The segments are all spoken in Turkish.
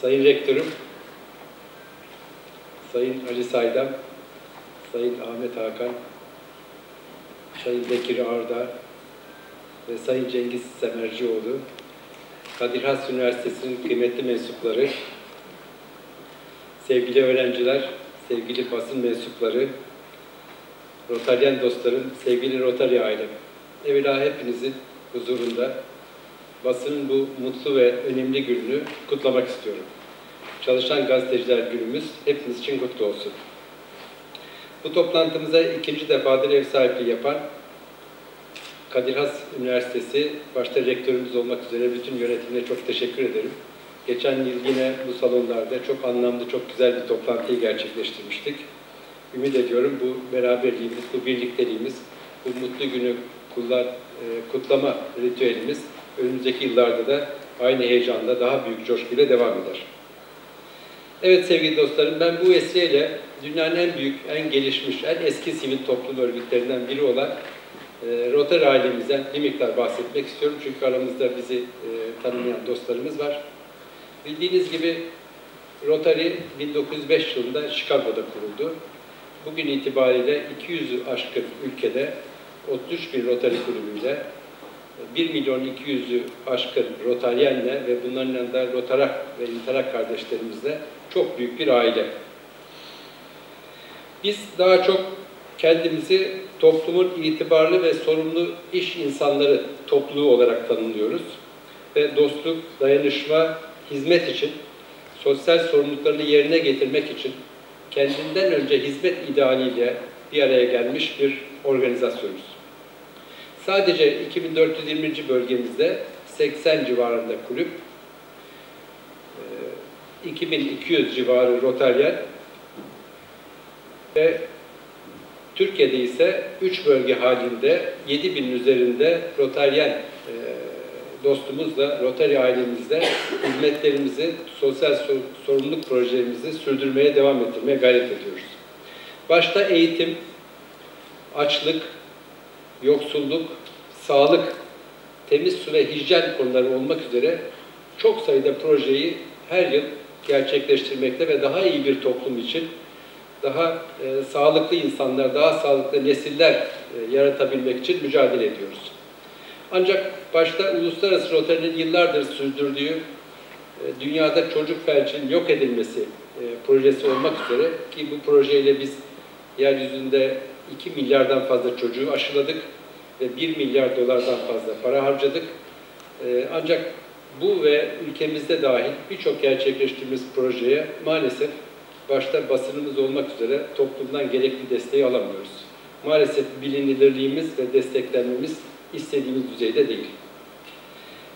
Sayın Rektörüm, Sayın Ali Saydam, Sayın Ahmet Hakan, Sayın Bekir Arda ve Sayın Cengiz Semercioğlu, Kadir Has Üniversitesi'nin kıymetli mensupları, sevgili öğrenciler, sevgili basın mensupları, Rotaryen dostlarım, sevgili Rotary ailem. Evvela hepinizin huzurunda basının bu mutlu ve önemli gününü kutlamak istiyorum. Çalışan Gazeteciler Günümüz hepiniz için kutlu olsun. Bu toplantımıza ikinci defadır ev sahipliği yapan Kadir Has Üniversitesi, başta rektörümüz olmak üzere bütün yönetimine çok teşekkür ederim. Geçen yıl yine bu salonlarda çok anlamlı, çok güzel bir toplantıyı gerçekleştirmiştik. Ümit ediyorum bu beraberliğimiz, bu birlikteliğimiz, bu mutlu günü kullar, e, kutlama ritüelimiz önümüzdeki yıllarda da aynı heyecanla, daha büyük coşkuyla devam eder. Evet sevgili dostlarım, ben bu vesileyle dünyanın en büyük, en gelişmiş, en eski sivil toplum örgütlerinden biri olan e, Rotary ailemizden bir miktar bahsetmek istiyorum. Çünkü aramızda bizi e, tanımayan dostlarımız var. Bildiğiniz gibi Rotary 1905 yılında Chicago'da kuruldu. Bugün itibariyle 200'ü aşkın ülkede 33 bin Rotary kulübüyle 1 milyon 200'ü aşkın Rotaryenle ve bunların yanında Rotarak ve İntarak kardeşlerimizle çok büyük bir aile. Biz daha çok kendimizi toplumun itibarlı ve sorumlu iş insanları topluluğu olarak tanımlıyoruz. Ve dostluk, dayanışma, hizmet için, sosyal sorumluluklarını yerine getirmek için kendinden önce hizmet idealiyle bir araya gelmiş bir organizasyonuz. Sadece 2420. bölgemizde 80 civarında kulüp, 2200 civarı Rotaryen ve Türkiye'de ise 3 bölge halinde 7000 üzerinde Rotaryen dostumuzla, Rotary ailemizle hizmetlerimizi, sosyal sorumluluk projelerimizi sürdürmeye devam ettirmeye gayret ediyoruz. Başta eğitim, açlık, yoksulluk, sağlık, temiz su ve hijyen konuları olmak üzere çok sayıda projeyi her yıl gerçekleştirmekte ve daha iyi bir toplum için daha e, sağlıklı insanlar, daha sağlıklı nesiller e, yaratabilmek için mücadele ediyoruz. Ancak başta Uluslararası Rotary'nin yıllardır sürdürdüğü e, dünyada çocuk felcinin yok edilmesi e, projesi olmak üzere ki bu projeyle biz yeryüzünde 2 milyardan fazla çocuğu aşıladık ve 1 milyar dolardan fazla para harcadık. E, ancak bu ve ülkemizde dahil birçok gerçekleştirdiğimiz projeye maalesef başta basınımız olmak üzere toplumdan gerekli desteği alamıyoruz. Maalesef bilinirliğimiz ve desteklenmemiz istediğimiz düzeyde değil.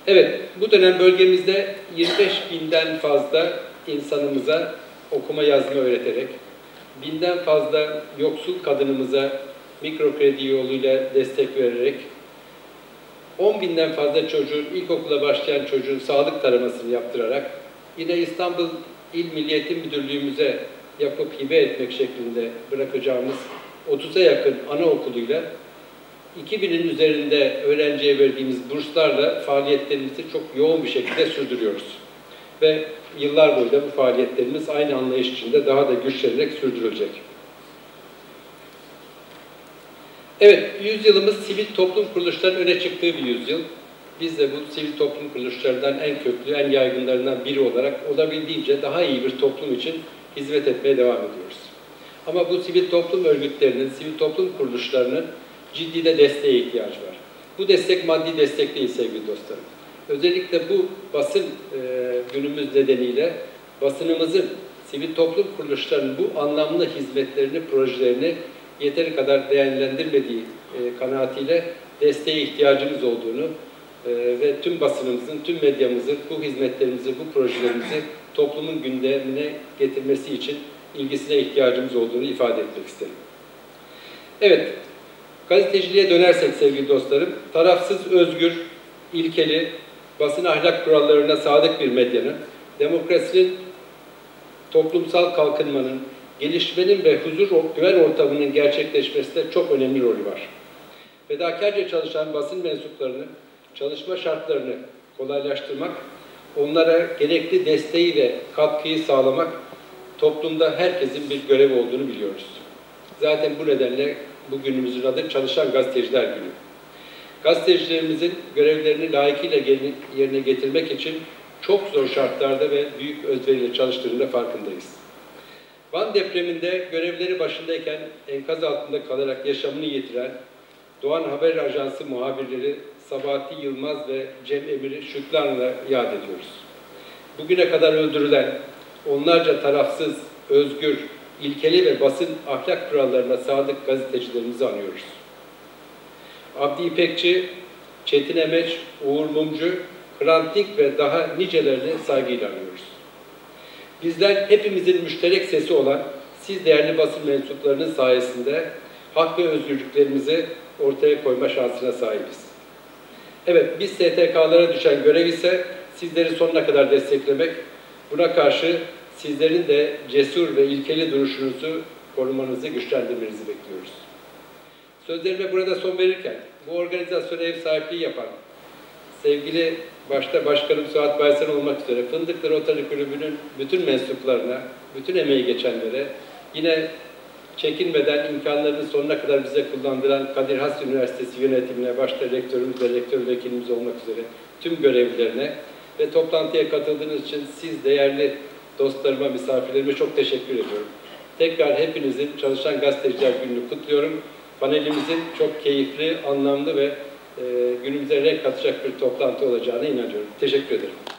Evet, bu dönem bölgemizde 25 binden fazla insanımıza okuma yazma öğreterek, binden fazla yoksul kadınımıza mikro kredi yoluyla destek vererek, 10 binden fazla çocuğun, ilkokula başlayan çocuğun sağlık taramasını yaptırarak, yine İstanbul İl Milli Eğitim Müdürlüğümüze yapıp hibe etmek şeklinde bırakacağımız 30'a yakın anaokuluyla 2000'in üzerinde öğrenciye verdiğimiz burslarla faaliyetlerimizi çok yoğun bir şekilde sürdürüyoruz. Ve yıllar boyunca bu faaliyetlerimiz aynı anlayış içinde daha da güçlenerek sürdürülecek. Evet, yüzyılımız sivil toplum kuruluşlarının öne çıktığı bir yüzyıl. Biz de bu sivil toplum kuruluşlarından en köklü, en yaygınlarından biri olarak olabildiğince daha iyi bir toplum için hizmet etmeye devam ediyoruz. Ama bu sivil toplum örgütlerinin, sivil toplum kuruluşlarının ciddi de desteğe ihtiyaç var. Bu destek maddi destek değil sevgili dostlarım. Özellikle bu basın e, günümüz nedeniyle basınımızın, sivil toplum kuruluşlarının bu anlamlı hizmetlerini, projelerini yeteri kadar değerlendirmediği e, kanaatiyle desteğe ihtiyacımız olduğunu e, ve tüm basınımızın, tüm medyamızın bu hizmetlerimizi, bu projelerimizi toplumun gündemine getirmesi için ilgisine ihtiyacımız olduğunu ifade etmek isterim. Evet, gazeteciliğe dönersek sevgili dostlarım, tarafsız, özgür, ilkeli, basın ahlak kurallarına sadık bir medyanın, demokrasinin, toplumsal kalkınmanın, gelişmenin ve huzur güven ortamının gerçekleşmesinde çok önemli rolü var. Fedakarca çalışan basın mensuplarını, çalışma şartlarını kolaylaştırmak, onlara gerekli desteği ve katkıyı sağlamak toplumda herkesin bir görevi olduğunu biliyoruz. Zaten bu nedenle bugünümüzün adı Çalışan Gazeteciler Günü. Gazetecilerimizin görevlerini layıkıyla yerine getirmek için çok zor şartlarda ve büyük özveriyle çalıştığının da farkındayız. Van depreminde görevleri başındayken enkaz altında kalarak yaşamını yitiren Doğan Haber Ajansı muhabirleri Sabahattin Yılmaz ve Cem Emir'i şükranla yad ediyoruz. Bugüne kadar öldürülen onlarca tarafsız, özgür, ilkeli ve basın ahlak kurallarına sadık gazetecilerimizi anıyoruz. Abdi İpekçi, Çetin Emeç, Uğur Mumcu, Hrant Dink ve daha nicelerini saygıyla anıyoruz. Bizler hepimizin müşterek sesi olan siz değerli basın mensuplarının sayesinde hak ve özgürlüklerimizi ortaya koyma şansına sahibiz. Evet, biz STK'lara düşen görev ise sizleri sonuna kadar desteklemek, buna karşı sizlerin de cesur ve ilkeli duruşunuzu korumanızı, güçlendirmenizi bekliyoruz. Sözlerime burada son verirken, bu organizasyona ev sahipliği yapan, sevgili başta Başkanım Suat Baysan olmak üzere Fındıklı Rotary Kulübü'nün bütün mensuplarına, bütün emeği geçenlere, yine çekinmeden imkanlarını sonuna kadar bize kullandıran Kadir Has Üniversitesi yönetimine, başta rektörümüz ve rektör vekilimiz olmak üzere tüm görevlilerine ve toplantıya katıldığınız için siz değerli dostlarıma, misafirlerime çok teşekkür ediyorum. Tekrar hepinizin Çalışan Gazeteciler Günü'nü kutluyorum. Panelimizin çok keyifli, anlamlı ve e, günümüze renk katacak bir toplantı olacağına inanıyorum. Teşekkür ederim.